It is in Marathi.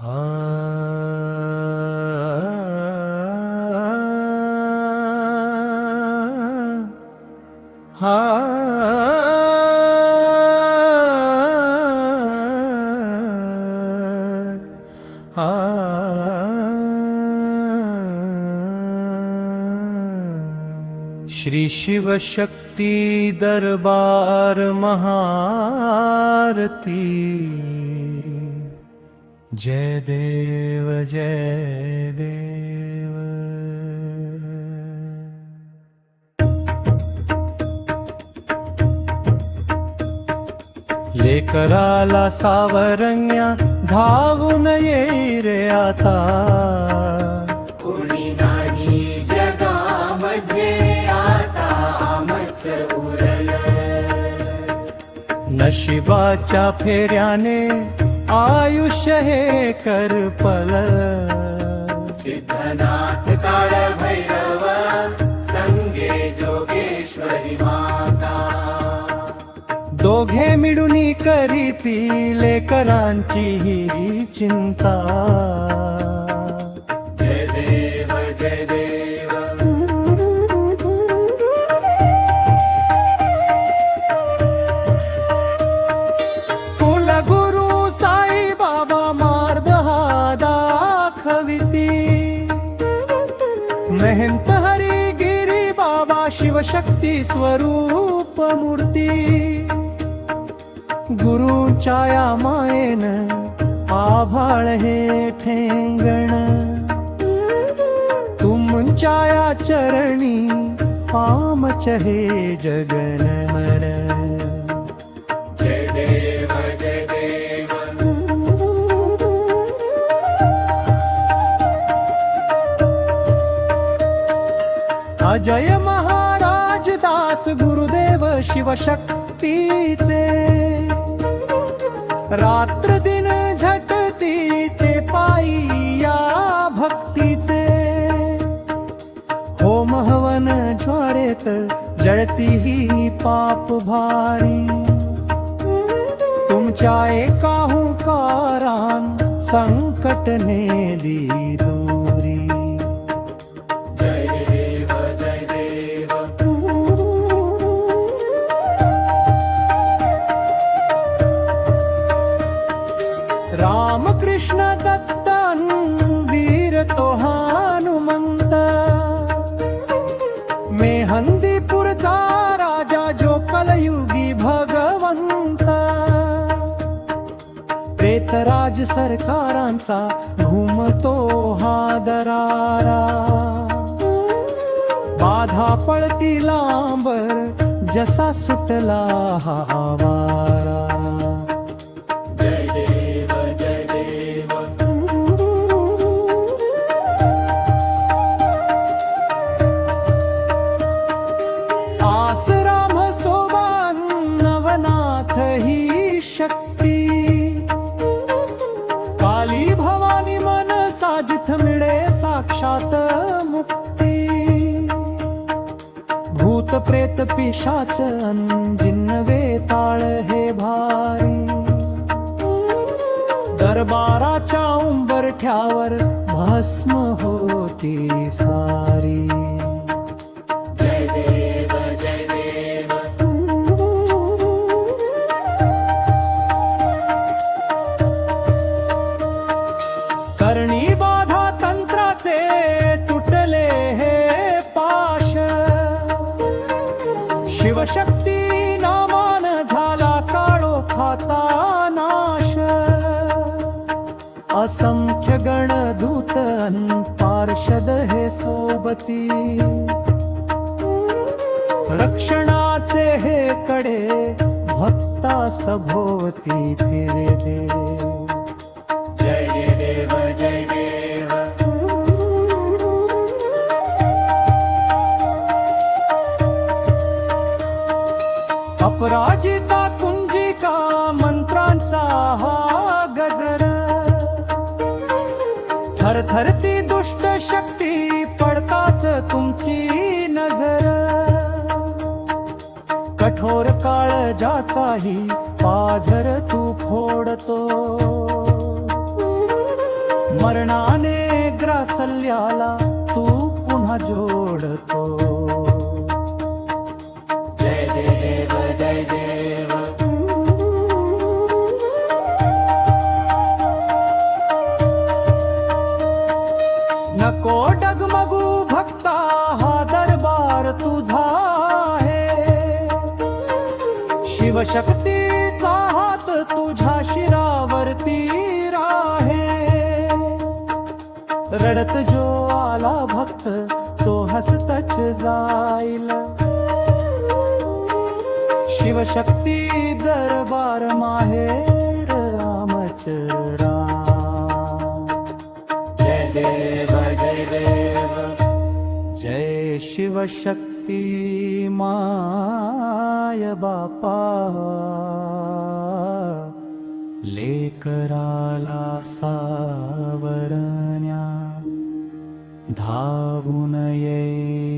हा हां श्री शिवशक्ति दरबारमहारती जय देव जय देव। लेकराला सावरण्या धावून ये रे आता। कोणी नाही जगामध्ये आता आमच उरल। नशिबाच्या फेऱ्याने आयुष्य हे करपल सिद्धनाथ काळ भैरव संगे जोगेश्वरी माता. दोघे मिळून करीती लेकरांची ही चिंता. महंत हरी गिरी बाबा शिवशक्ती स्वरूप मूर्ती गुरुच्या या मायेन आभाळ हे ठेंगण. तुमच्या या चरणी आमच हे जगन मन. जय महाराज दास गुरुदेव शिवशक्तीचे. रात्र दिन झटती ते पायी या भक्तीचे. होम हवन ज्वारेत जळती ही पाप भारी. तुमच्या एका हुकारान संकट नेली दूर रामकृष्ण दत्तन वीर तो हनुमंत मेहंदीपूरचा राजा जो कलयुगी भगवंत। प्रेतराज सरकारांचा घुमतो हा दरारा। बाधा पळती लांबर जसा सुटला हा वारा काली भवानी मन साजिथ मिळे साक्षात मुक्ती. भूत प्रेत पिशाच जिन्न वेताळ हे भारी दरबाराच्या उंबरठ्यावर भस्म होती सारी. गणदूत अन पार्षद हे सोबती. रक्षणाचे हे कडे भक्ता सभोवती फिरले जय देव जय देव. अपराजिता कठोर काळ जाचाही पाझर तू फोडतो. मरणाने ग्रासल्याला तू पुन्हा जोडतो. जय देव जय देव. नको शिवशक्तीचा हात तुझ्या शिरावरती राहे. रडत जो आला भक्त तो हसतच जाईल. शिवशक्ती दरबार माहेर रामचरा जय देव जय देव. जय शिवशक्ती. शक्ति माय बापा। लेकराला सावरण्या धावुनये